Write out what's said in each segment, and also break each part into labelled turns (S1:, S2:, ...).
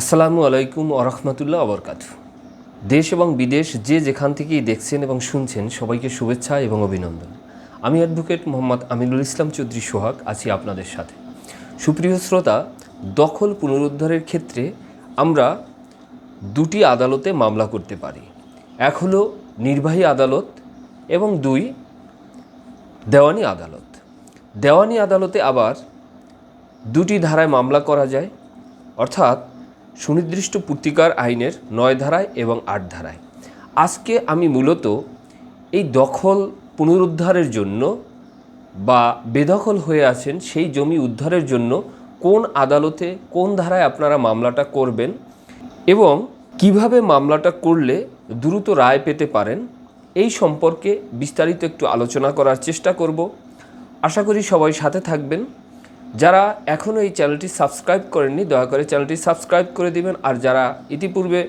S1: আসসালামু আলাইকুম আরহামতুল্লাহ আবরকাত দেশ এবং বিদেশ যে যেখান থেকেই দেখছেন এবং শুনছেন, সবাইকে শুভেচ্ছা এবং অভিনন্দন। আমি অ্যাডভোকেট মোহাম্মদ আমিনুল ইসলাম চৌধুরী সোহাগ, আছি আপনাদের সাথে। সুপ্রিয় শ্রোতা, দখল পুনরুদ্ধারের ক্ষেত্রে আমরা দুটি আদালতে মামলা করতে পারি। এক হলো নির্বাহী আদালত এবং দুই দেওয়ানি আদালত। দেওয়ানি আদালতে আবার দুটি ধারায় মামলা করা যায়, অর্থাৎ সুনির্দিষ্ট পূর্তিকার আইনের নয় ধারায় এবং আট ধারায়। আজকে আমি মূলত এই দখল পুনরুদ্ধারের জন্য বা বেদখল হয়ে আছেন সেই জমি উদ্ধারের জন্য কোন আদালতে কোন ধারায় আপনারা মামলাটা করবেন এবং কীভাবে মামলাটা করলে দ্রুত রায় পেতে পারেন এই সম্পর্কে বিস্তারিত একটু আলোচনা করার চেষ্টা করব। আশা করি সবাই সাথে থাকবেন। যারা এখনও এই চ্যানেলটি সাবস্ক্রাইব করেননি, দয়া করে চ্যানেলটি সাবস্ক্রাইব করে দিবেন। আর যারা ইতিপূর্বে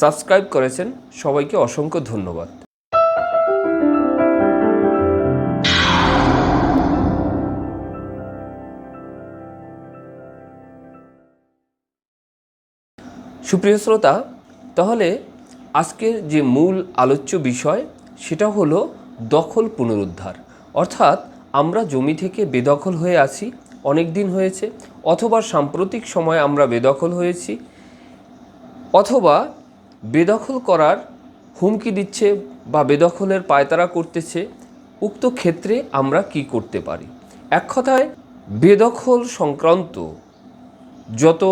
S1: সাবস্ক্রাইব করেছেন, সবাইকে অসংখ্য ধন্যবাদ। সুপ্রিয় শ্রোতা, তাহলে আজকের যে মূল আলোচ্য বিষয়, সেটা হলো দখল পুনরুদ্ধার। অর্থাৎ আমরা জমি থেকে বেদখল হয়ে আছি অনেক দিন হয়েছে, অথবা সাম্প্রতিক সময়ে আমরা বেদখল হয়েছি, অথবা বেদখল করার হুমকি দিচ্ছে বা বেদখলের পায়তারা করতেছে, উক্ত ক্ষেত্রে আমরা কি করতে পারি? এক কথায়, বেদখল সংক্রান্ত যত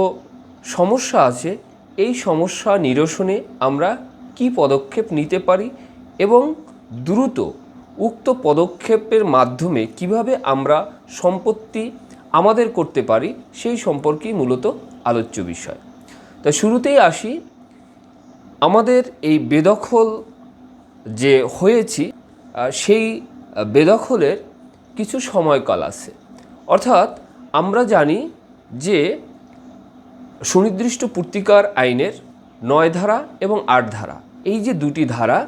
S1: সমস্যা আছে, এই সমস্যা নিরসনে আমরা কি পদক্ষেপ নিতে পারি এবং দ্রুত উক্ত পদক্ষেপের মাধ্যমে কীভাবে আমরা সম্পত্তি আমাদের করতে পারি সেই সম্পর্কেই মূলত আলোচ্য বিষয়। তা শুরুতেই আসি, আমাদের এই বেদখল যে হয়েছি সেই বেদখলের কিছু সময়কাল আছে। অর্থাৎ আমরা জানি যে সুনির্দিষ্ট পূর্তিকার আইনের নয় ধারা এবং আট ধারা, এই যে দুটি ধারা,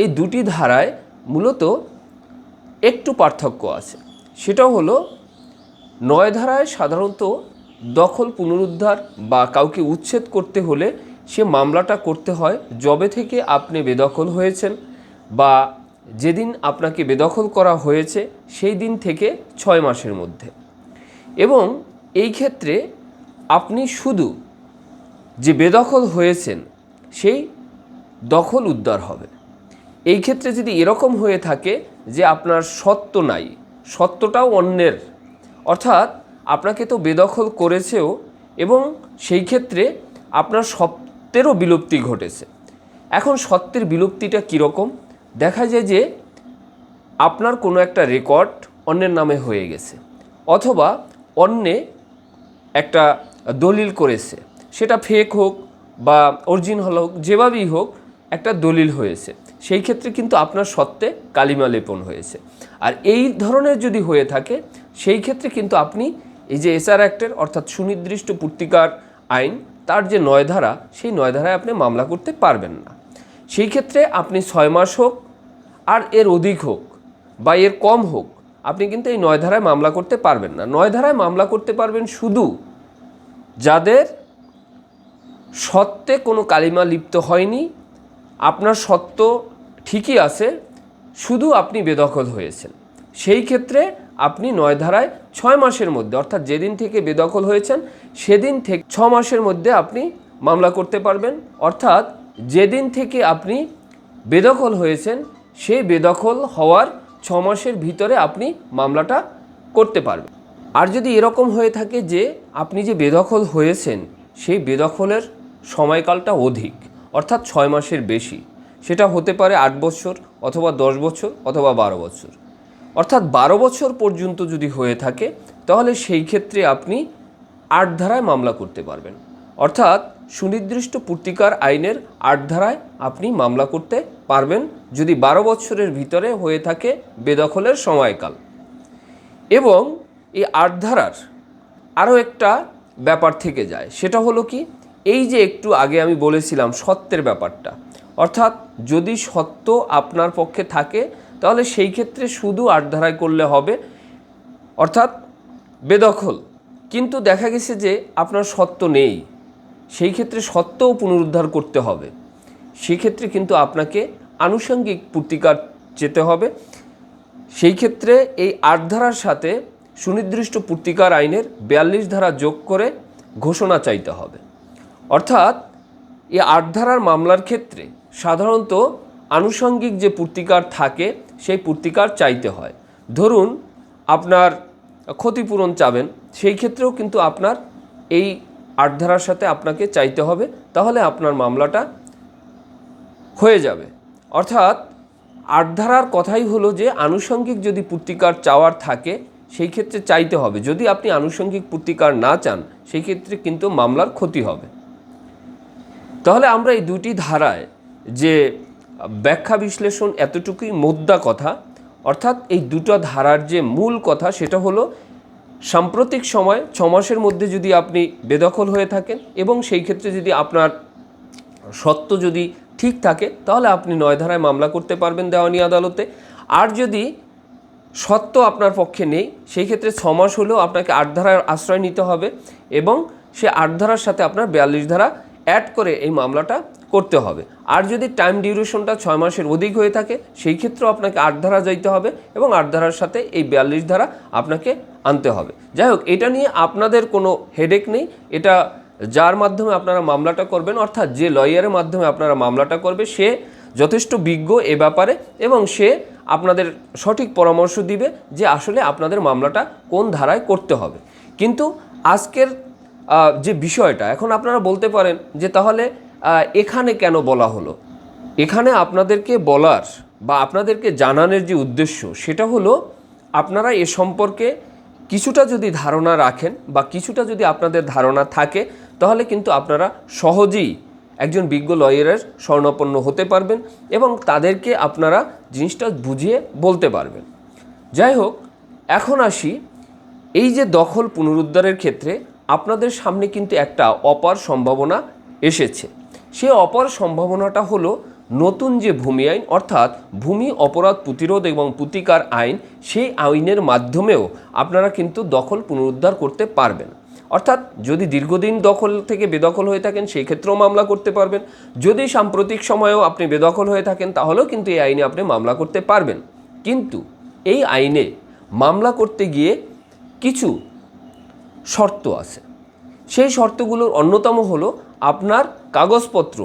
S1: এই দুটি ধারায় মূলত একটু পার্থক্য আছে। সেটা হলো নয় ধারায় সাধারণত দখল পুনরুদ্ধার বা কাউকে উচ্ছেদ করতে হলে সে মামলাটা করতে হয় জবে থেকে আপনি বেদখল হয়েছেন বা যেদিন আপনাকে বেদখল করা হয়েছে সেই দিন থেকে ছয় মাসের মধ্যে। এবং এই ক্ষেত্রে আপনি শুধু যে বেদখল হয়েছেন সেই দখল উদ্ধার হবে। এই ক্ষেত্রে যদি এরকম হয়ে থাকে যে আপনার সত্য নাই, সত্যটাও অন্যের অর্থাৎ আপনাকে তো বেদখল করেছেও এবং সেই ক্ষেত্রে আপনার সত্যেরও বিলুপ্তি ঘটেছে। এখন সত্যের বিলুপ্তিটা কীরকম? দেখা যায় যে আপনার কোনো একটা রেকর্ড অন্যের নামে হয়ে গেছে অথবা অন্যে একটা দলিল করেছে। সেটা ফেক হোক বা অরিজিনাল হোক, যেভাবেই হোক একটা দলিল হয়েছে। সেই ক্ষেত্রে কিন্তু আপনার সত্ত্বে কালিমা লেপন হয়েছে। আর এই ধরনের যদি হয়ে থাকে সেই ক্ষেত্রে কিন্তু আপনি এই যে এসআর অ্যাক্টের অর্থাৎ সুনির্দিষ্ট পূর্তিকার আইন, তার যে নয় ধারা, সেই নয় ধারায় আপনি মামলা করতে পারবেন না। সেই ক্ষেত্রে আপনি ছয় মাস হোক, আর এর অধিক হোক বা এর কম হোক, আপনি কিন্তু এই নয় ধারায় মামলা করতে পারবেন না। নয় ধারায় মামলা করতে পারবেন শুধু যাদের সত্ত্বে কোনো কালিমা লিপ্ত হয়নি, আপনার সত্য ঠিকই আছে, শুধু আপনি বেদখল হয়েছেন। সেই ক্ষেত্রে আপনি নয় ধারায় ছয় মাসের মধ্যে, অর্থাৎ যেদিন থেকে বেদখল হয়েছেন, সেদিন থেকে ছ মাসের মধ্যে আপনি মামলা করতে পারবেন। অর্থাৎ যেদিন থেকে আপনি বেদখল হয়েছেন, সেই বেদখল হওয়ার ছ মাসের ভিতরে আপনি মামলাটা করতে পারবেন। আর যদি এরকম হয়ে থাকে যে আপনি যে বেদখল হয়েছেন, সেই বেদখলের সময়কালটা অধিক, অর্থাৎ ছয় মাসের বেশি, সেটা হতে পারে আট বছর অথবা দশ বছর অথবা বারো বছর। অর্থাৎ বারো বছর পর্যন্ত যদি হয়ে থাকে, তাহলে সেই ক্ষেত্রে আপনি আট ধারায় মামলা করতে পারবেন। অর্থাৎ সুনির্দিষ্ট পূর্তিকার আইনের আট ধারায় আপনি মামলা করতে পারবেন যদি বারো বছরের ভিতরে হয়ে থাকে বেদখলের সময়কাল। এবং এই আট ধারার আরও একটা ব্যাপার থেকে যায়, সেটা হলো কি, এই যে একটু আগে আমি বলেছিলাম সত্যের ব্যাপারটা, অর্থাৎ যদি সত্য আপনার পক্ষে থাকে তাহলে সেই ক্ষেত্রে শুধু আট ধারায় করলে হবে। অর্থাৎ বেদখল। কিন্তু দেখা গেছে যে আপনার সত্য নেই। সেই ক্ষেত্রে সত্ত্বেও পুনরুদ্ধার করতে হবে। সেক্ষেত্রে কিন্তু আপনাকে আনুষঙ্গিক পূর্তিকার যেতে হবে। সেই ক্ষেত্রে এই আট ধারার সাথে সুনির্দিষ্ট পূর্তিকার আইনের বিয়াল্লিশ ধারা যোগ করে ঘোষণা চাইতে হবে। অর্থাৎ এই আট ধারার মামলার ক্ষেত্রে সাধারণত আনুষঙ্গিক যে পূর্তিকার থাকে সেই পূর্তিকার চাইতে হয়। ধরুন, আপনার ক্ষতিপূরণ চাবেন, সেই ক্ষেত্রেও কিন্তু আপনার এই আটধারার সাথে আপনাকে চাইতে হবে, তাহলে আপনার মামলাটা হয়ে যাবে। অর্থাৎ আটধারার কথাই হলো যে, আনুষঙ্গিক যদি পূর্তিকার চাওয়ার থাকে, সেই ক্ষেত্রে চাইতে হবে। যদি আপনি আনুষঙ্গিক পূর্তিকার না চান, সেই ক্ষেত্রে কিন্তু মামলার ক্ষতি হবে। তাহলে আমরা এই দুটি ধারায় যে ব্যাখ্যা বিশ্লেষণ এতটুকুই মোদ্দা কথা। অর্থাৎ এই দুটো ধারার যে মূল কথা সেটা হলো, সাম্প্রতিক সময় ছ মাসের মধ্যে যদি আপনি বেদখল হয়ে থাকেন এবং সেই ক্ষেত্রে যদি আপনার সত্য যদি ঠিক থাকে, তাহলে আপনি নয় ধারায় মামলা করতে পারবেন দেওয়ানি আদালতে। আর যদি সত্য আপনার পক্ষে নেই, সেই ক্ষেত্রে ছ মাস হলেও আপনাকে আট ধারার আশ্রয় নিতে হবে এবং সে আট ধারার সাথে আপনার বিয়াল্লিশ ধারা অ্যাড করে এই মামলাটা করতে হবে। আর যদি টাইম ডিউরেশনটা ছয় মাসের অধিক হয়ে থাকে, সেই ক্ষেত্রেও আপনাকে আট ধারা যাইতে হবে এবং আট ধারার সাথে এই বিয়াল্লিশ ধারা আপনাকে আনতে হবে। যাই হোক, এটা নিয়ে আপনাদের কোনো হেডেক নেই। এটা যার মাধ্যমে আপনারা মামলাটা করবেন, অর্থাৎ যে লয়ারের মাধ্যমে আপনারা মামলাটা করবে, সে যথেষ্ট বিজ্ঞ এ ব্যাপারে এবং সে আপনাদের সঠিক পরামর্শ দিবে যে আসলে আপনাদের মামলাটা কোন ধারায় করতে হবে। কিন্তু আজকের যে বিষয়টা, এখন আপনারা বলতে পারেন যে তাহলে এখানে কেন বলা হলো? এখানে আপনাদেরকে বলার বা আপনাদেরকে জানানোর যে উদ্দেশ্য, সেটা হলো আপনারা এ সম্পর্কে কিছুটা যদি ধারণা রাখেন বা কিছুটা যদি আপনাদের ধারণা থাকে, তাহলে কিন্তু আপনারা সহজেই একজন বিজ্ঞ লয়ারের স্বর্ণাপন্ন হতে পারবেন এবং তাদেরকে আপনারা জিনিসটা বুঝিয়ে বলতে পারবেন। যাই হোক, এখন আসি এই যে দখল পুনরুদ্ধারের ক্ষেত্রে আপনাদের সামনে কিন্তু একটা অপার সম্ভাবনা এসেছে। সে অপর সম্ভাবনাটা হলো নতুন যে ভূমি আইন, অর্থাৎ ভূমি অপরাধ প্রতিরোধ এবং প্রতিকার আইন, সেই আইনের মাধ্যমেও আপনারা কিন্তু দখল পুনরুদ্ধার করতে পারবেন। অর্থাৎ যদি দীর্ঘদিন দখল থেকে বেদখল হয়ে থাকেন, সেই ক্ষেত্রেও মামলা করতে পারবেন। যদি সাম্প্রতিক সময়েও আপনি বেদখল হয়ে থাকেন, তাহলেও কিন্তু এই আইনে আপনি মামলা করতে পারবেন। কিন্তু এই আইনে মামলা করতে গিয়ে কিছু শর্ত আছে। সেই শর্তগুলোর অন্যতম হলো আপনার কাগজপত্র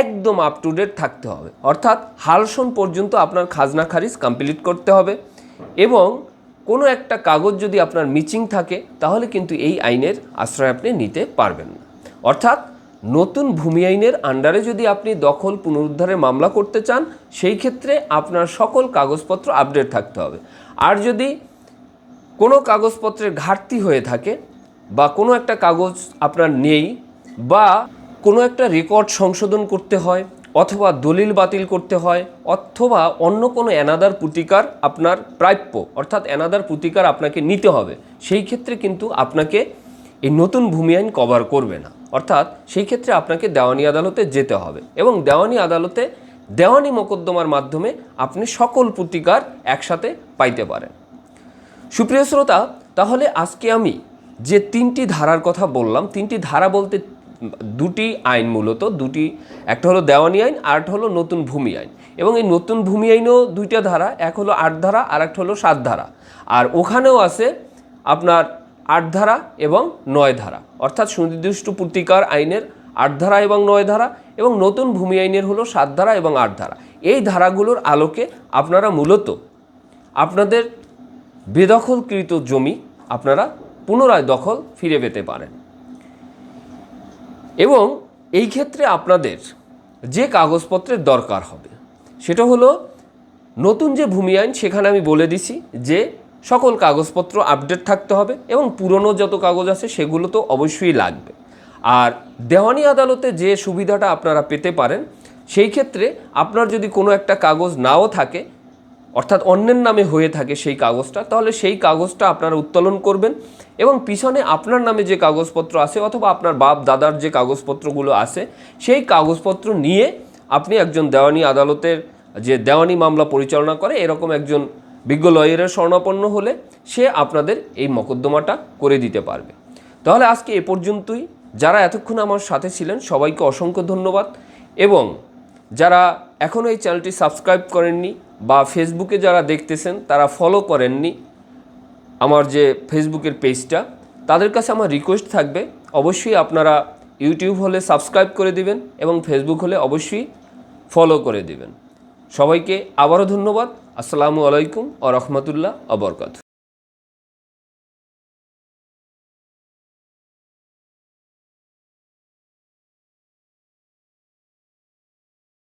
S1: একদম আপ টু ডেট থাকতে হবে। অর্থাৎ হালসন পর্যন্ত আপনার খাজনা খারিজ কমপ্লিট করতে হবে এবং কোনো একটা কাগজ যদি আপনার মিচিং থাকে, তাহলে কিন্তু এই আইনের আশ্রয় আপনি নিতে পারবেন না। অর্থাৎ নতুন ভূমি আইনের আন্ডারে যদি আপনি দখল পুনরুদ্ধারের মামলা করতে চান, সেই ক্ষেত্রে আপনার সকল কাগজপত্র আপডেট থাকতে হবে। আর যদি কোনো কাগজপত্রের ঘাটতি হয়ে থাকে বা কোনো একটা কাগজ আপনার নেই বা কোনো একটা রেকর্ড সংশোধন করতে হয় অথবা দলিল বাতিল করতে হয় অথবা অন্য কোনো অ্যানাদার প্রতিকার আপনার প্রাপ্য, অর্থাৎ অ্যানাদার প্রতিকার আপনাকে নিতে হবে। সেই ক্ষেত্রে কিন্তু আপনাকে এই নতুন ভূমি আইন কভার করবে না। অর্থাৎ সেই ক্ষেত্রে আপনাকে দেওয়ানি আদালতে যেতে হবে এবং দেওয়ানি আদালতে দেওয়ানি মোকদ্দমার মাধ্যমে আপনি সকল প্রতিকার একসাথে পাইতে পারেন। সুপ্রিয় শ্রোতা, তাহলে আজকে আমি যে তিনটি ধারার কথা বললাম, তিনটি ধারা বলতে দুটি আইন মূলত, দুটি, একটা হলো দেওয়ানি আইন আর একটা হলো নতুন ভূমি আইন। এবং এই নতুন ভূমি আইনও দুইটা ধারা, এক হলো আট ধারা আর একটা হলো সাত ধারা। আর ওখানেও আছে আপনার আট ধারা এবং নয় ধারা। অর্থাৎ সুনির্দিষ্ট পূর্তিকার আইনের আট ধারা এবং নয় ধারা এবং নতুন ভূমি আইনের হলো সাত ধারা এবং আট ধারা। এই ধারাগুলোর আলোকে আপনারা মূলত আপনাদের বেদখলকৃত জমি আপনারা পুনরায় দখল ফিরে পেতে পারেন। এবং এই ক্ষেত্রে আপনাদের যে কাগজপত্রের দরকার হবে, সেটা হলো নতুন যে ভূমি আইন, সেখানে আমি বলে দিছি যে সকল কাগজপত্র আপডেট থাকতে হবে এবং পুরনো যত কাগজ আছে, সেগুলো তো অবশ্যই লাগবে। আর দেওয়ানি আদালতে যে সুবিধাটা আপনারা পেতে পারেন, সেই ক্ষেত্রে আপনার যদি কোনো একটা কাগজ নাও থাকে অর্থাৎ অন্যের নামে হয়ে থাকে সেই কাগজটা, তাহলে সেই কাগজটা আপনারা উত্তোলন করবেন এবং পিছনে আপনার নামে যে কাগজপত্র আছে অথবা আপনার বাপ, দাদার যে কাগজপত্রগুলো আছে, সেই কাগজপত্র নিয়ে আপনি একজন দেওয়ানি আদালতের যে দেওয়ানি মামলা পরিচালনা করে, এরকম একজন বিজ্ঞ লয়ারের স্বর্ণাপন্ন হলে সে আপনাদের এই মকদ্দমাটা করে দিতে পারবে। তাহলে আজকে এ পর্যন্তই। যারা এতক্ষণ আমার সাথে ছিলেন, সবাইকে অসংখ্য ধন্যবাদ এবং যারা এখনও এই চ্যানেলটি সাবস্ক্রাইব করেননি বা ফেসবুকে যারা দেখতেছেন, তারা ফলো করেননি আমার যে ফেসবুকের পেজটা তাদের কাছে আমার রিকোয়েস্ট থাকবে, অবশ্যই আপনারা ইউটিউব হলে সাবস্ক্রাইব করে দিবেন এবং ফেসবুক হলে অবশ্যই ফলো করে দিবেন। সবাইকে আবারও ধন্যবাদ। আসসালামু আলাইকুম ও রহমতুল্লাহ অবরকাত